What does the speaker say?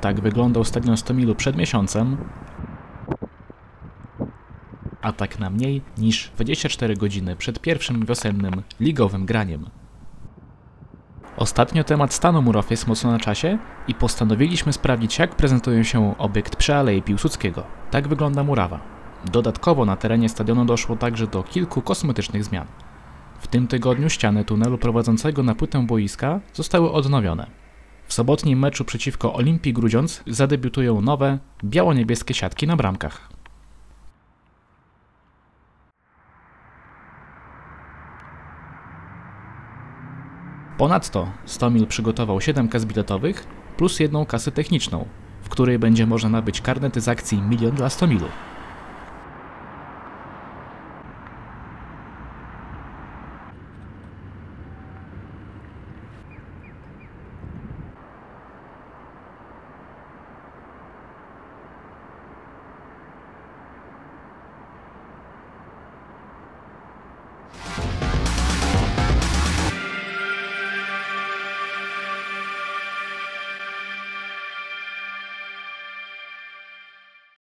Tak wyglądał stadion Stomilu przed miesiącem, a tak na mniej niż 24 godziny przed pierwszym wiosennym ligowym graniem. Ostatnio temat stanu murów jest mocno na czasie i postanowiliśmy sprawdzić jak prezentuje się obiekt przy Alei Piłsudskiego. Tak wygląda murawa. Dodatkowo na terenie stadionu doszło także do kilku kosmetycznych zmian. W tym tygodniu ściany tunelu prowadzącego na płytę boiska zostały odnowione. W sobotnim meczu przeciwko Olimpii Grudziądz zadebiutują nowe, biało-niebieskie siatki na bramkach. Ponadto Stomil przygotował 7 kas biletowych plus jedną kasę techniczną, w której będzie można nabyć karnety z akcji Milion dla Stomilu.